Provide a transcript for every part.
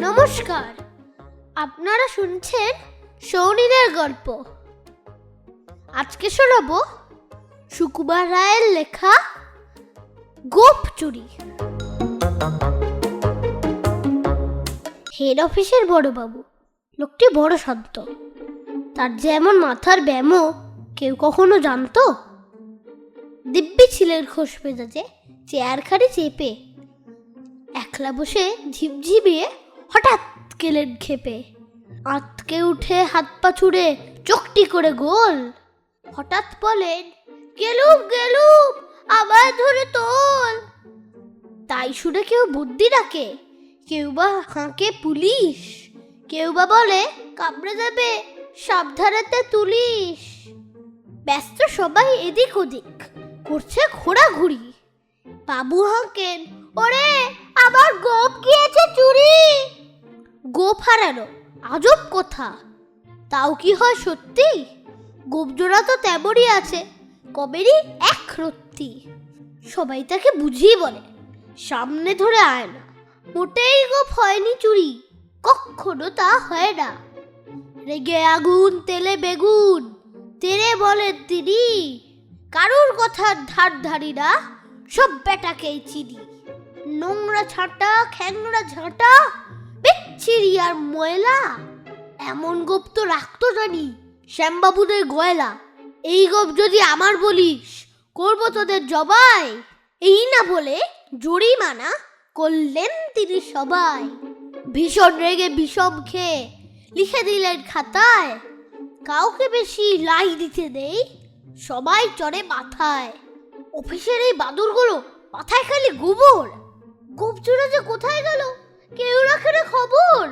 নমস্কার। আপনারা শুনছেন সৌনীদের গল্প। আজকে শোনাবো সুকুমার রায়ের লেখা গোপ চুরি। হেড অফিসের বড়বাবু, লোকটি বড় শান্ত। তার যেমন মাথার ব্যামো কেউ কখনো জানতো? দিব্যি ছিলেন খোশ মেজাজে। চেয়ারখানি চেপে। একলা বসে ঝিমঝিমিয়ে হঠাৎ গেলেন খেপে। আতকে উঠে হাত পা ছুড়ে চোখটি করে গোল। হঠাৎ বলেন, গেলুম গেলুম আবার ধরে তোল। তাই শুনে কেউ বুদ্ধি ডাকে, কেউ বা হাঁকে পুলিশ, কেউ বা বলে, কামড়ে যাবে সাবধানেতে তুলিস। ব্যস্ত সবাই এদিক ওদিক, করছে ঘোরাঘুরি। বাবু হাঁকেন, ওরে আবার গোপ গিয়েছে চুরি। গোপ হারানো, আজব কথা। তাও কি হয় সত্যি? গোপ জোড়া তো তেমনই আছে, কবেরই এক রত্তি। সবাই তাকে বুঝিয়ে বলে, সামনে ধরে আয় না। মোটেই গোপ হয়নি চুরি, কখনো তা হয় না। রেগে আগুন, তেলে বেগুন তেরে বলেন তিনি, কারুর কথার ধার ধারি না? সব বেটাকেই চিনি। নোংরা ছাটা খ্যাংরা ঝাঁটা, বিচ্ছিরি আর ময়লা। এমন গোপ তো রাখতো জানি, শ্যামবাবুদের গয়লা। এই গোপ যদি আমার বলিস, করব তোদের জবাই। এই না বলে জরিমানা করলেন তিনি সবাই। ভীষণ রেগে বিষম খেয়ে লিখে দিলেন খাতায়, কাউকে বেশি লাই দিতে নেই, সবাই চড়ে মাথায়। অফিসের এই বাদুরগুলো মাথায় খালি গোবর। গোপচুরা যে কোথায় গেল? কেউ রাখে না খবর।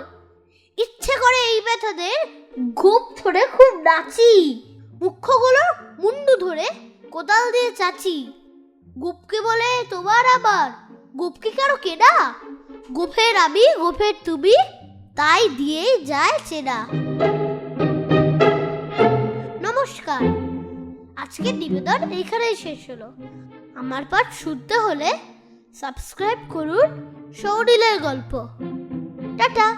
ইচ্ছে করে এই ব্যথাদের গোপ ধরে খুব নাচি। মুখ্যগুলো মুন্ডু ধরে কোদাল দিয়ে চাচি। গোপকে বলে, তোমার আবার গোপকে কারও কেনা? গোফের আমি গোফের তুমি, তাই দিয়েই যায় চেনা। নমস্কার। আজকের নিবেদন এইখানেই শেষ হলো। আমার পাঠ শুনতে হলে সাবস্ক্রাইব করুন সৌরিলের গল্প। টাটা।